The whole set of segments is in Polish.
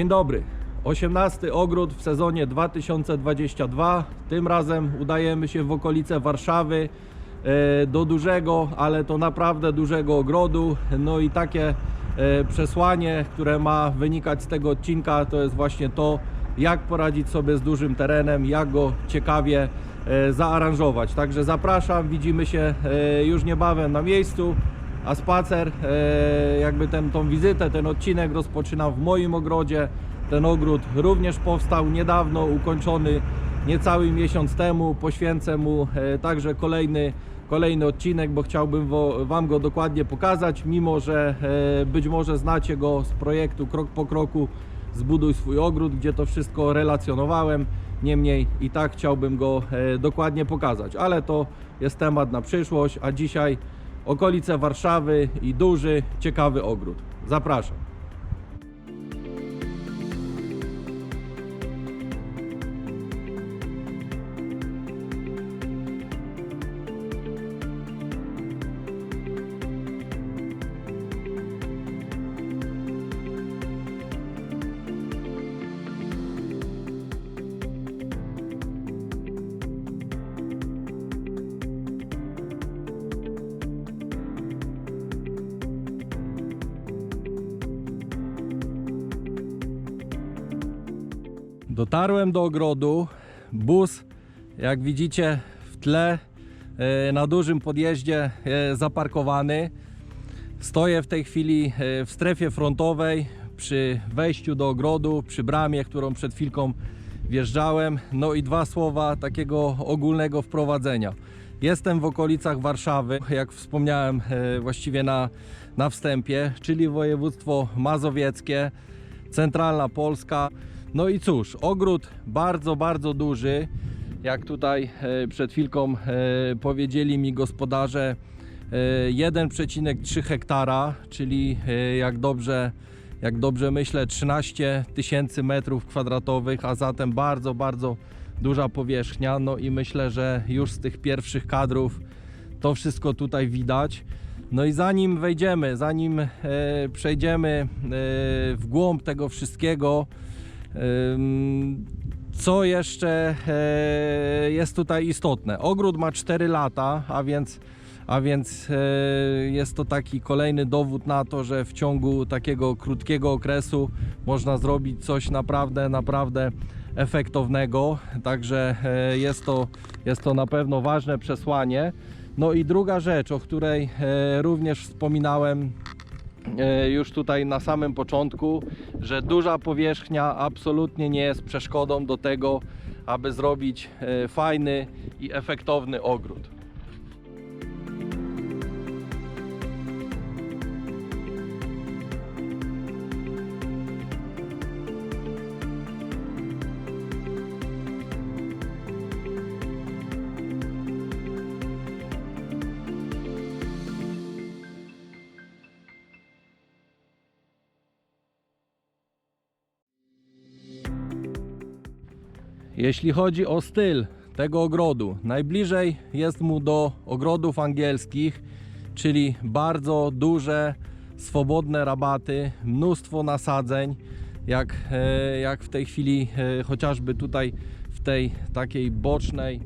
Dzień dobry. 18 ogród w sezonie 2022. Tym razem udajemy się w okolice Warszawy e, do dużego, ale to naprawdę dużego ogrodu. No i takie e, przesłanie, które ma wynikać z tego odcinka, to jest właśnie to, jak poradzić sobie z dużym terenem, jak go ciekawie e, zaaranżować. Także zapraszam, widzimy się już niebawem na miejscu. A spacer, e, jakby ten, tą wizytę, ten odcinek rozpoczynam w moim ogrodzie. Ten ogród również powstał niedawno, ukończony niecały miesiąc temu. Poświęcę mu e, także kolejny, kolejny odcinek, bo chciałbym Wam go dokładnie pokazać, mimo że e, być może znacie go z projektu Krok po kroku Zbuduj swój ogród, gdzie to wszystko relacjonowałem. Niemniej i tak chciałbym go dokładnie pokazać, ale to jest temat na przyszłość, a dzisiaj okolice Warszawy i duży, ciekawy ogród. Zapraszam. Dotarłem do ogrodu. Bus, jak widzicie w tle, e, na dużym podjeździe e, zaparkowany. Stoję w tej chwili e, w strefie frontowej przy wejściu do ogrodu, przy bramie, którą przed chwilką wjeżdżałem. No i dwa słowa takiego ogólnego wprowadzenia. Jestem w okolicach Warszawy, jak wspomniałem właściwie na, na wstępie, czyli województwo mazowieckie, centralna Polska. No i cóż, ogród bardzo, bardzo duży. Jak tutaj e, przed chwilką e, powiedzieli mi gospodarze, e, 1,3 hektara, czyli e, jak dobrze, jak dobrze myślę, 13 tysięcy metrów kwadratowych, a zatem bardzo, bardzo duża powierzchnia. No i myślę, że już z tych pierwszych kadrów to wszystko tutaj widać. No i zanim wejdziemy, zanim e, przejdziemy e, w głąb tego wszystkiego, Co jeszcze e, jest tutaj istotne? Ogród ma 4 lata, a więc, a więc e, jest to taki kolejny dowód na to, że w ciągu takiego krótkiego okresu można zrobić coś naprawdę, naprawdę efektownego. Także e, jest to, jest to na pewno ważne przesłanie. No i druga rzecz, o której również wspominałem już tutaj na samym początku, że duża powierzchnia absolutnie nie jest przeszkodą do tego, aby zrobić e, fajny i efektowny ogród. Jeśli chodzi o styl tego ogrodu, najbliżej jest mu do ogrodów angielskich, czyli bardzo duże, swobodne rabaty, mnóstwo nasadzeń, jak, e, jak w tej chwili e, chociażby tutaj w tej takiej bocznej, e,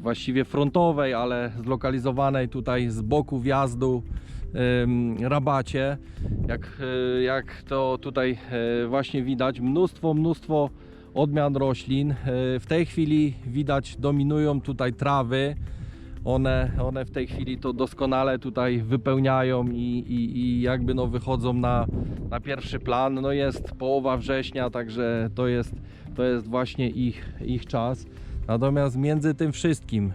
właściwie frontowej, ale zlokalizowanej tutaj z boku wjazdu rabacie. Jak, jak to tutaj właśnie widać, mnóstwo, mnóstwo odmian roślin. E, W tej chwili widać dominują tutaj trawy. One, one w tej chwili to doskonale tutaj wypełniają i, i, i jakby no wychodzą na, na pierwszy plan. No jest połowa września, także to jest, to jest właśnie ich, ich czas. Natomiast między tym wszystkim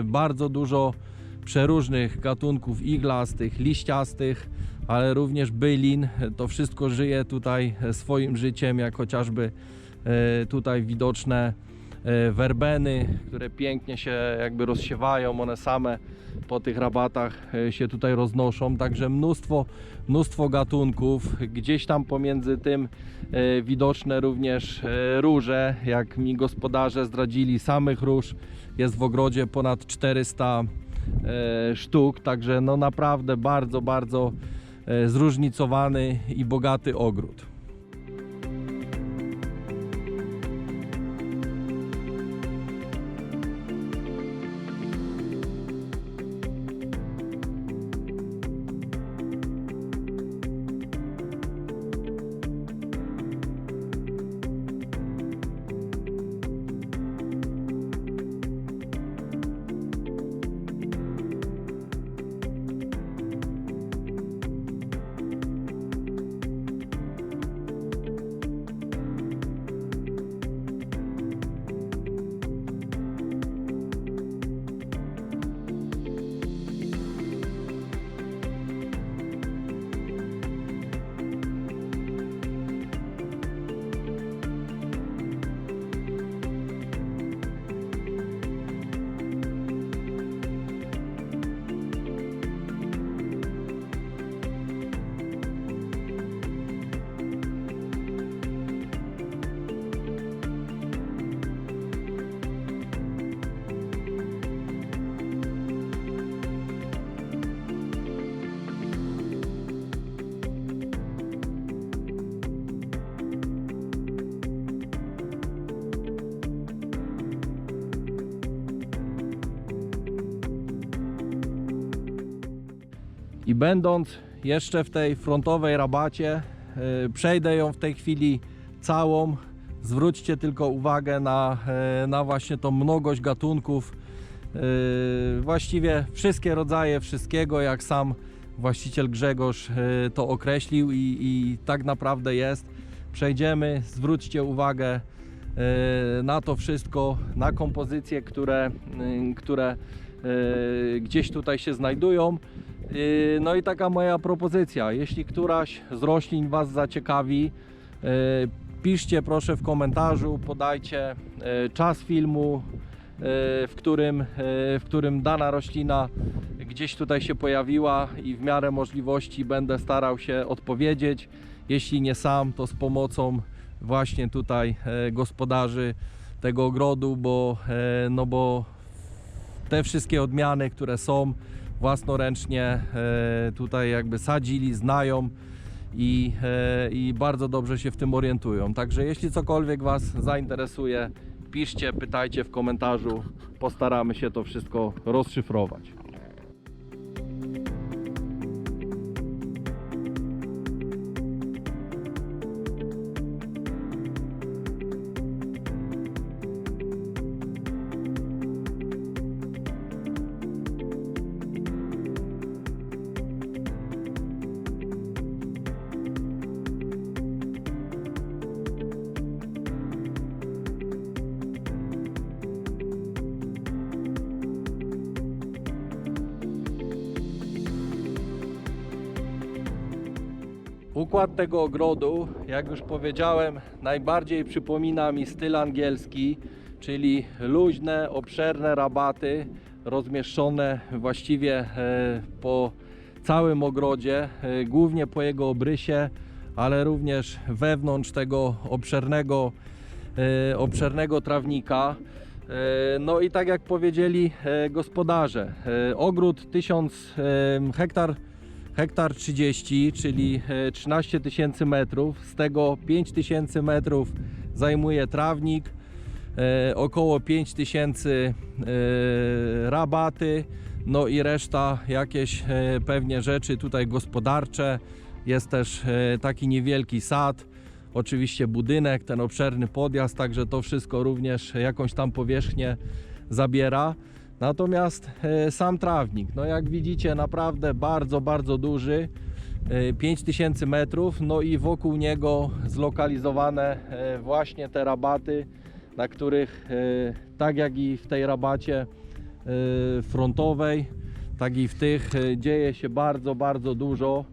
e, bardzo dużo przeróżnych gatunków iglastych, liściastych, ale również bylin. To wszystko żyje tutaj swoim życiem, jak chociażby tutaj widoczne e, werbeny, które pięknie się jakby rozsiewają, one same po tych rabatach e, się tutaj roznoszą, także mnóstwo, mnóstwo gatunków, gdzieś tam pomiędzy tym e, widoczne również e, róże, jak mi gospodarze zdradzili, samych róż jest w ogrodzie ponad 400 e, sztuk, także no naprawdę bardzo, bardzo e, zróżnicowany i bogaty ogród. I będąc jeszcze w tej frontowej rabacie, e, przejdę ją w tej chwili całą. Zwróćcie tylko uwagę na, e, na właśnie tą mnogość gatunków. E, Właściwie wszystkie rodzaje wszystkiego, jak sam właściciel Grzegorz to określił i, i tak naprawdę jest. Przejdziemy, zwróćcie uwagę na to wszystko, na kompozycje, które, które gdzieś tutaj się znajdują. Y, No i taka moja propozycja, jeśli któraś z roślin Was zaciekawi, e, piszcie proszę w komentarzu, podajcie e, czas filmu, w którym, w którym dana roślina gdzieś tutaj się pojawiła i w miarę możliwości będę starał się odpowiedzieć. Jeśli nie sam, to z pomocą właśnie tutaj gospodarzy tego ogrodu, bo, no bo te wszystkie odmiany, które są własnoręcznie e, tutaj jakby sadzili, znają i, e, i bardzo dobrze się w tym orientują. Także jeśli cokolwiek Was zainteresuje, piszcie, pytajcie w komentarzu. Postaramy się to wszystko rozszyfrować. Układ tego ogrodu, jak już powiedziałem, najbardziej przypomina mi styl angielski, czyli luźne, obszerne rabaty rozmieszczone właściwie e, po całym ogrodzie, e, głównie po jego obrysie, ale również wewnątrz tego obszernego, e, obszernego trawnika. No i tak jak powiedzieli gospodarze, ogród 1000 e, hektar hektar 30, czyli e, 13 tysięcy metrów. Z tego 5 tysięcy metrów zajmuje trawnik, e, około 5 tysięcy e, rabaty, no i reszta jakieś e, pewnie rzeczy tutaj gospodarcze. Jest też e, taki niewielki sad, oczywiście budynek, ten obszerny podjazd, także to wszystko również jakąś tam powierzchnię zabiera. Natomiast e, sam trawnik, no jak widzicie, naprawdę bardzo, bardzo duży. e, 5000 metrów, no i wokół niego zlokalizowane e, właśnie te rabaty, na których e, tak jak i w tej rabacie e, frontowej, tak i w tych e, dzieje się bardzo, bardzo dużo.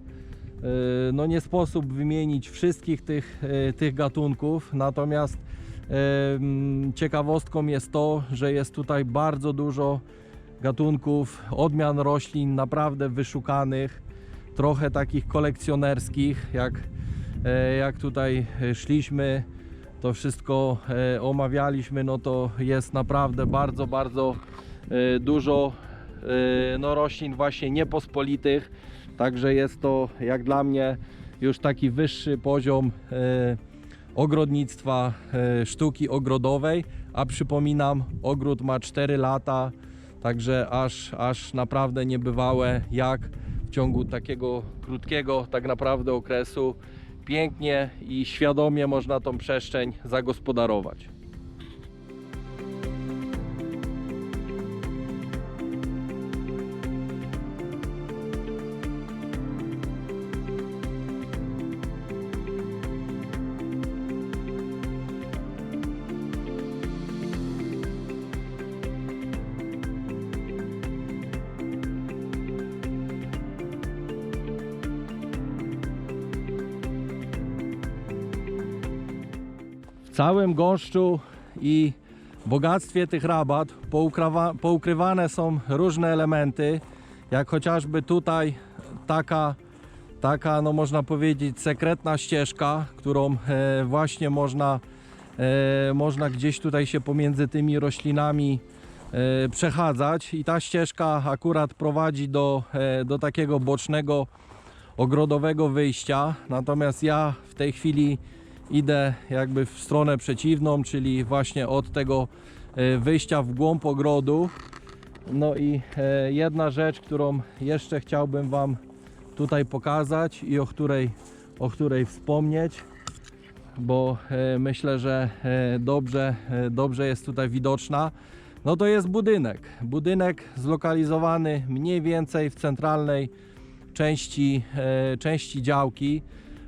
E, No nie sposób wymienić wszystkich tych, e, tych gatunków, natomiast e, ciekawostką jest to, że jest tutaj bardzo dużo gatunków, odmian roślin naprawdę wyszukanych, trochę takich kolekcjonerskich, jak, e, jak tutaj szliśmy, to wszystko e, omawialiśmy, no to jest naprawdę bardzo, bardzo e, dużo no, roślin właśnie niepospolitych, także jest to jak dla mnie już taki wyższy poziom ogrodnictwa, e, sztuki ogrodowej, a przypominam, ogród ma 4 lata, także aż, aż naprawdę niebywałe, jak w ciągu takiego krótkiego tak naprawdę okresu pięknie i świadomie można tą przestrzeń zagospodarować. Całym gąszczu i bogactwie tych rabat poukrywa, poukrywane są różne elementy, jak chociażby tutaj taka, taka no można powiedzieć sekretna ścieżka, którą e, właśnie można, e, można gdzieś tutaj się pomiędzy tymi roślinami e, przechadzać. I ta ścieżka akurat prowadzi do, do takiego bocznego ogrodowego wyjścia, natomiast ja w tej chwili idę jakby w stronę przeciwną, czyli właśnie od tego e, wyjścia w głąb ogrodu. No i e, jedna rzecz, którą jeszcze chciałbym Wam tutaj pokazać i o której, o której wspomnieć, bo e, myślę, że dobrze, dobrze jest tutaj widoczna. No to jest budynek. Budynek zlokalizowany mniej więcej w centralnej części, części działki.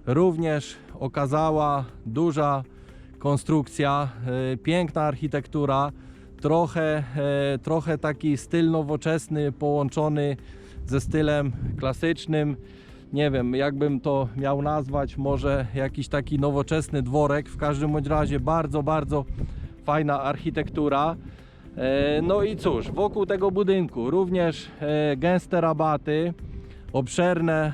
Również okazała duża konstrukcja, e, piękna architektura, trochę, e, trochę taki styl nowoczesny połączony ze stylem klasycznym. Nie wiem, jakbym to miał nazwać, może jakiś taki nowoczesny dworek. W każdym bądź razie bardzo, bardzo fajna architektura. E, No i cóż, wokół tego budynku również gęste rabaty, obszerne,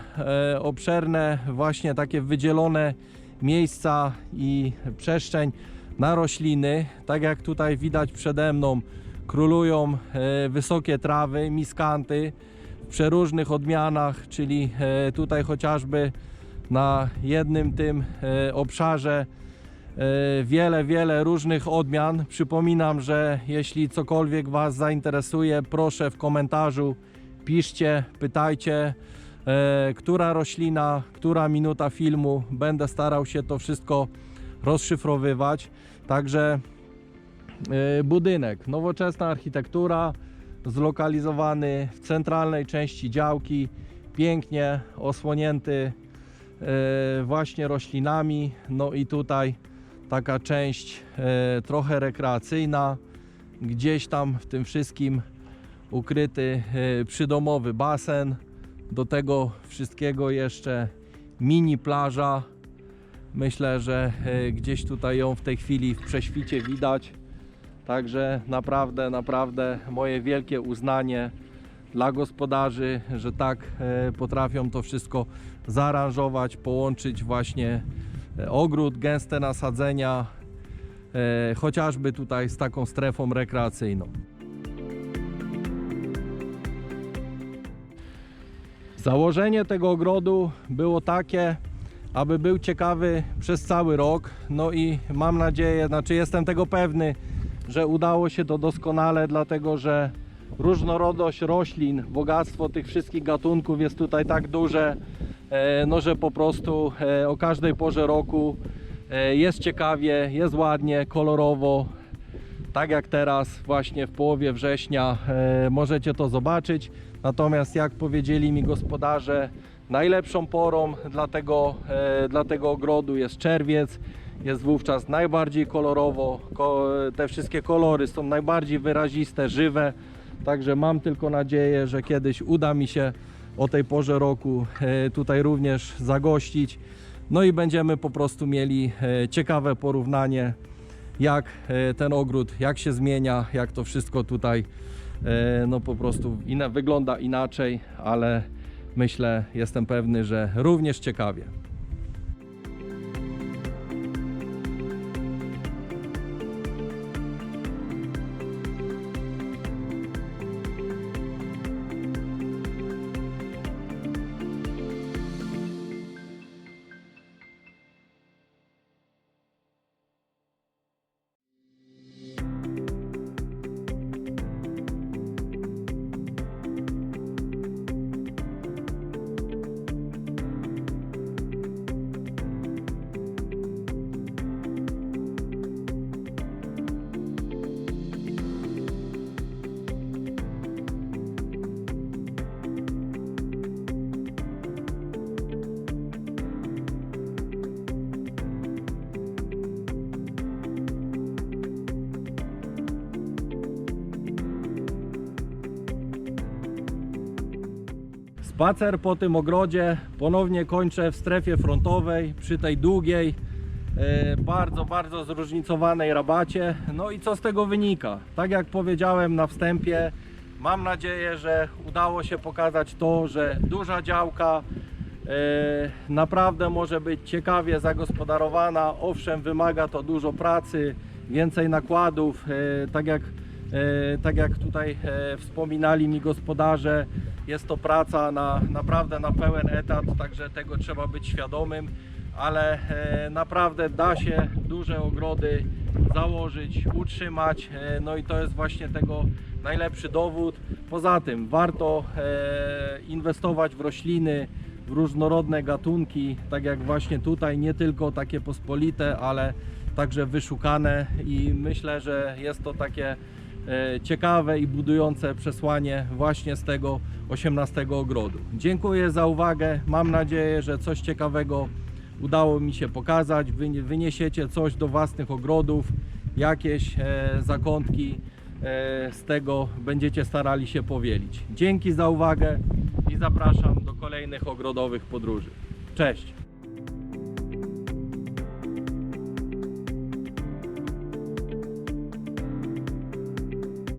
e, obszerne właśnie takie wydzielone miejsca i przestrzeń na rośliny. Tak jak tutaj widać przede mną, królują e, wysokie trawy, miskanty w przeróżnych odmianach, czyli e, tutaj chociażby na jednym tym obszarze wiele, wiele różnych odmian. Przypominam, że jeśli cokolwiek Was zainteresuje, proszę w komentarzu piszcie, pytajcie, e, która roślina, która minuta filmu. Będę starał się to wszystko rozszyfrowywać. Także e, budynek, nowoczesna architektura, zlokalizowany w centralnej części działki, pięknie osłonięty e, właśnie roślinami. No i tutaj taka część e, trochę rekreacyjna, gdzieś tam w tym wszystkim ukryty e, przydomowy basen. Do tego wszystkiego jeszcze mini plaża. Myślę, że e, gdzieś tutaj ją w tej chwili w prześwicie widać. Także naprawdę, naprawdę moje wielkie uznanie dla gospodarzy, że tak e, potrafią to wszystko zaaranżować, połączyć właśnie ogród, gęste nasadzenia, chociażby tutaj z taką strefą rekreacyjną. Założenie tego ogrodu było takie, aby był ciekawy przez cały rok. No i mam nadzieję, znaczy jestem tego pewny, że udało się to doskonale, dlatego że różnorodność roślin, bogactwo tych wszystkich gatunków jest tutaj tak duże, e, no że po prostu e, o każdej porze roku e, jest ciekawie, jest ładnie, kolorowo. Tak jak teraz, właśnie w połowie września, e, możecie to zobaczyć. Natomiast, jak powiedzieli mi gospodarze, najlepszą porą dla tego, e, dla tego ogrodu jest czerwiec. Jest wówczas najbardziej kolorowo, ko, te wszystkie kolory są najbardziej wyraziste, żywe. Także mam tylko nadzieję, że kiedyś uda mi się o tej porze roku e, tutaj również zagościć. No i będziemy po prostu mieli ciekawe porównanie, jak e, ten ogród, jak się zmienia, jak to wszystko tutaj e, no po prostu wygląda inaczej, ale myślę, jestem pewny, że również ciekawie. Spacer po tym ogrodzie ponownie kończę w strefie frontowej, przy tej długiej, e, bardzo, bardzo zróżnicowanej rabacie. No i co z tego wynika? Tak jak powiedziałem na wstępie, mam nadzieję, że udało się pokazać to, że duża działka e, naprawdę może być ciekawie zagospodarowana. Owszem, wymaga to dużo pracy, więcej nakładów, e, tak jak Tak jak tutaj e, wspominali mi gospodarze, jest to praca na, naprawdę na pełen etat, także tego trzeba być świadomym, ale e, naprawdę da się duże ogrody założyć, utrzymać, e, no i to jest właśnie tego najlepszy dowód. Poza tym warto e, inwestować w rośliny, różnorodne gatunki, tak jak właśnie tutaj, nie tylko takie pospolite, ale także wyszukane i myślę, że jest to takie e, ciekawe i budujące przesłanie właśnie z tego 18 ogrodu. Dziękuję za uwagę. Mam nadzieję, że coś ciekawego udało mi się pokazać. Wy, wyniesiecie coś do własnych ogrodów, jakieś e, zakątki e, z tego będziecie starali się powielić. Dzięki za uwagę i zapraszam do kolejnych ogrodowych podróży. Cześć!